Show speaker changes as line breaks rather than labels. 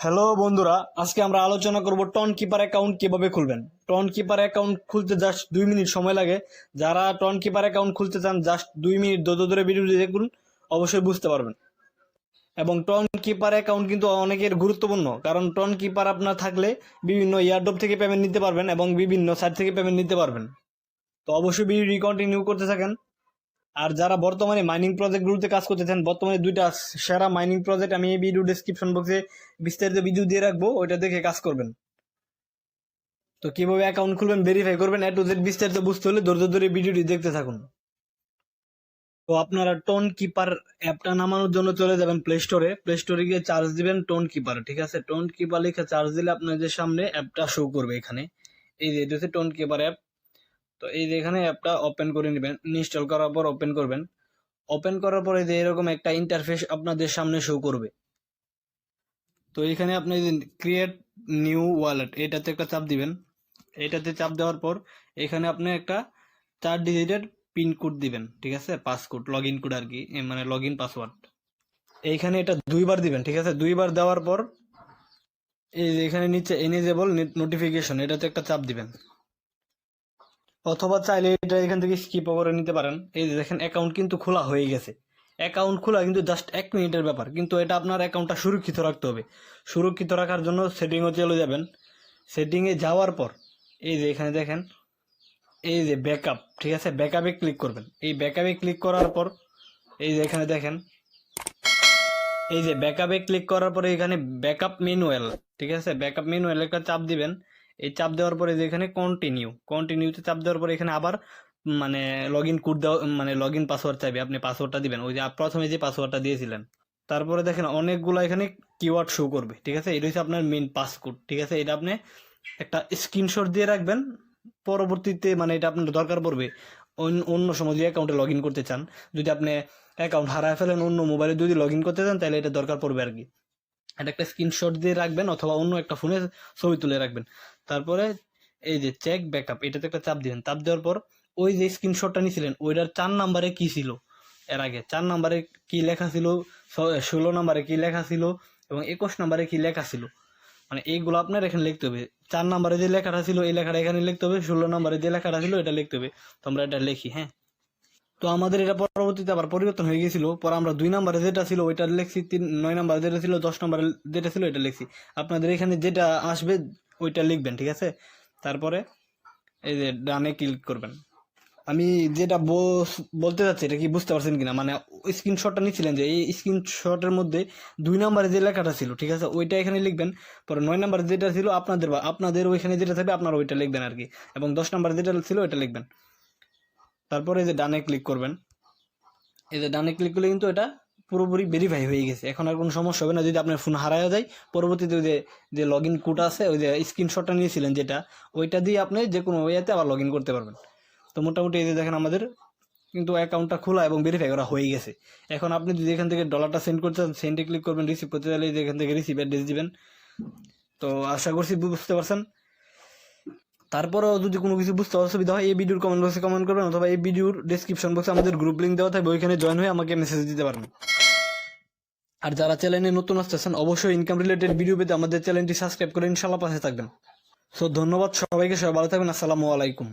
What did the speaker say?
Hello বন্ধুরা, আজকে আমরা আলোচনা করব টন কিপার অ্যাকাউন্ট কীভাবে খুলবেন। টন কিপার অ্যাকাউন্ট খুলতে জাস্ট দুই মিনিট সময় লাগে। যারা টন কিপার অ্যাকাউন্ট খুলতে চান, জাস্ট দুই মিনিট দো ধরে ভিডিও দেখুন, অবশ্যই বুঝতে পারবেন। এবং টন কিপার অ্যাকাউন্ট কিন্তু অনেকের গুরুত্বপূর্ণ, কারণ টন কিপার আপনার থাকলে বিভিন্ন ইয়ারডপ থেকে পেমেন্ট নিতে পারবেন এবং বিভিন্ন সাইট থেকে পেমেন্ট নিতে পারবেন। তো অবশ্যই ভিডিওটি কন্টিনিউ করতে থাকেন। আর যারা বর্তমানে মাইনিং প্রজেক্টগুলোতে কাজ করতেছেন, বর্তমানে দুইটা সেরা মাইনিং প্রজেক্ট আমি এই ভিডিও ডেসক্রিপশন বক্সে বিস্তারিত ভিডিও দিয়ে রাখব, ওইটা দেখে কাজ করবেন। তো কীভাবে অ্যাকাউন্ট খুলবেন ভেরিফাই করবেন, এ টু জেড বিস্তারিত বুঝতে হলে ধৈর্য ধরে ভিডিওটি দেখতে থাকুন। তো আপনারা টোন কিপার অ্যাপটা নামানোর জন্য চলে যাবেন প্লে স্টোরে প্লে স্টোরে গিয়ে চার্জ দিবেন টোন কিপার ঠিক আছে? টোন কিপার লিখে চার্জ দিলে আপনাদের সামনে অ্যাপটা শো করবে এখানে। এই যে, এটা হচ্ছে টোন কিপার অ্যাপ। তো এই যে এখানে অ্যাপটা ওপেন করে নেবেন ইনস্টল করার পর ওপেন করবেন। ওপেন করার পরে যে এরকম একটা ইন্টারফেস আপনাদের সামনে শো করবে। তো এখানে আপনি ক্রিয়েট নিউ ওয়ালেট এটাতে একটা চাপ দিবেন। এটাতে চাপ দেওয়ার পর এখানে আপনি একটা চার ডিজিটের পিন কোড দিবেন, ঠিক আছে? পাসকোড লগ ইন কোড আর কি মানে লগ ইন পাসওয়ার্ড এইখানে এটা দুইবার দিবেন, ঠিক আছে? দুইবার দেওয়ার পর এই এখানে নিচে এনেজেবল নোটিফিকেশন এটাতে একটা চাপ দিবেন। অথবা চাইলে এটা এখান থেকে স্কিপ করে নিতে পারেন। এই যে দেখেন অ্যাকাউন্ট কিন্তু খোলা হয়ে গেছে। অ্যাকাউন্ট খোলা কিন্তু জাস্ট এক মিনিটের ব্যাপার। কিন্তু এটা আপনার অ্যাকাউন্টটা সুরক্ষিত রাখতে হবে। সুরক্ষিত রাখার জন্য সেটিংও চলে যাবেন। সেটিংয়ে যাওয়ার পর, এই যে এখানে দেখেন, এই যে ব্যাকআপ ঠিক আছে? ব্যাকআপে ক্লিক করবেন। এই ব্যাকআপে ক্লিক করার পর, এই যে এখানে দেখেন, এই যে ব্যাকআপে ক্লিক করার পরে এখানে ব্যাকআপ ম্যানুয়াল ঠিক আছে? ব্যাকআপ ম্যানুয়াল একটা চাপ দিবেন। এই চাপ দেওয়ার পরে যে এখানে কন্টিনিউ কন্টিনিউতে চাপ দেওয়ার পরে এখানে আবার মানে লগ ইন কোড দেওয়া মানে লগ ইন পাসওয়ার্ড চাইবে। আপনি পাসওয়ার্ডটা দিবেন। ওই যে প্রথমে যে পাসওয়ার্ডটা দিয়েছিলেন। তারপরে দেখেন অনেকগুলো এখানে কিওয়ার্ড শো করবে, ঠিক আছে? এটা হচ্ছে আপনার মেন পাসকোড ঠিক আছে? এটা আপনি একটা স্ক্রিনশট দিয়ে রাখবেন। পরবর্তীতে মানে এটা আপনার দরকার পড়বে অন্য- সময় যদি অ্যাকাউন্টে লগ ইন করতে চান। যদি আপনি অ্যাকাউন্ট হারায় ফেলেন অন্য মোবাইলে যদি লগ ইন করতে চান, তাহলে এটা দরকার পড়বে আর কি। এটা একটা স্ক্রিনশট দিয়ে রাখবেন অথবা অন্য একটা ফোনে ছবি তুলে রাখবেন। তারপরে এই যে চেক ব্যাকআপ এটাতে একটা চাপ দিবেন চাপ দেওয়ার পর ওই যে স্ক্রিনশটটা নিয়েছিলেন ওইটার চার নাম্বারে কি ছিল? এর আগে চার নাম্বারে কি লেখা ছিল? ষোলো নাম্বারে কি লেখা ছিল? এবং একুশ নাম্বারে কি লেখা ছিল? মানে এইগুলো আপনার এখানে লিখতে হবে। চার নাম্বারে যে লেখাটা ছিল, এই লেখাটা এখানে লিখতে হবে। ষোলো নাম্বারে যে লেখাটা ছিল, এটা লিখতে হবে। তো আমরা এটা লিখি হ্যাঁ? তো আমাদের এটা পরবর্তীতে আবার পরিবর্তন হয়ে গেছিল পরে আমরা দুই নাম্বারে যেটা ছিল, ওইটা লিখছি। তিন, নয় নাম্বারে যেটা ছিল, দশ নাম্বারে যেটা ছিল, এটা লিখছি। আপনাদের এখানে যেটা আসবে ওইটা লিখবেন, ঠিক আছে? তারপরে এই যে ডানে ক্লিক করবেন। আমি যেটা বলতে চাচ্ছি, এটা কি বুঝতে পারছেন কিনা? মানে স্ক্রিনশটটা নিচ্ছিলেন যে, এই স্ক্রিনশটের মধ্যে দুই নাম্বারে যে লেখাটা ছিল, ঠিক আছে? ওইটা এখানে লিখবেন। পরে নয় নাম্বার যেটা ছিল, আপনাদের বা, আপনাদের ওইখানে যেটা থাকবে, আপনারা ওইটা লিখবেন আর কি। এবং দশ নাম্বার যেটা ছিল, ওইটা লিখবেন। তারপরে এই যে ডানে ক্লিক করবেন। এই যে ডানে ক্লিক করলে কিন্তু এটা পুরোপুরি ভেরিফাই হয়ে গেছে। এখন আর কোনো সমস্যা হবে না যদি আপনার ফোন হারায় যায়। পরবর্তীতে ওই যে লগ ইন কোড আছে, ওই যে স্ক্রিনশটটা নিয়েছিলেন যেটা, ওইটা দিয়ে আপনি যে কোনো ওয়েতে আবার লগ ইন করতে পারবেন। তো মোটামুটি এই যে দেখেন আমাদের কিন্তু অ্যাকাউন্টটা খোলা এবং ভেরিফাই করা হয়ে গেছে। এখন আপনি যদি এখান থেকে ডলারটা সেন্ড করতে চান সেন্ডে ক্লিক করবেন রিসিভ করতে চাইলে এখান থেকে রিসিভ অ্যাড্রেস দিবেন। তো আশা করছি বুঝতে পারছেন। তারপরেও যদি কোনো কিছু বুঝতে অসুবিধা হয়, এই ভিডিওর কমেন্ট বক্সে কমেন্ট করবেন অথবা এই ভিডিওর ডিসক্রিপশন বক্সে আমাদের গ্রুপ লিঙ্ক দেওয়া থাকবে, ওইখানে জয়েন হয়ে আমাকে মেসেজ দিতে পারেন আর যারা চ্যানেলে নতুন আসতেছেন, অবশ্যই ইনকাম রিলেটেড ভিডিও পেতে আমাদের চ্যানেলটি সাবস্ক্রাইব করে ইনশাল্লাহ পাশে থাকবেন। সো ধন্যবাদ সবাইকে, সবাই ভালো থাকবেন, আসসালামু আলাইকুম।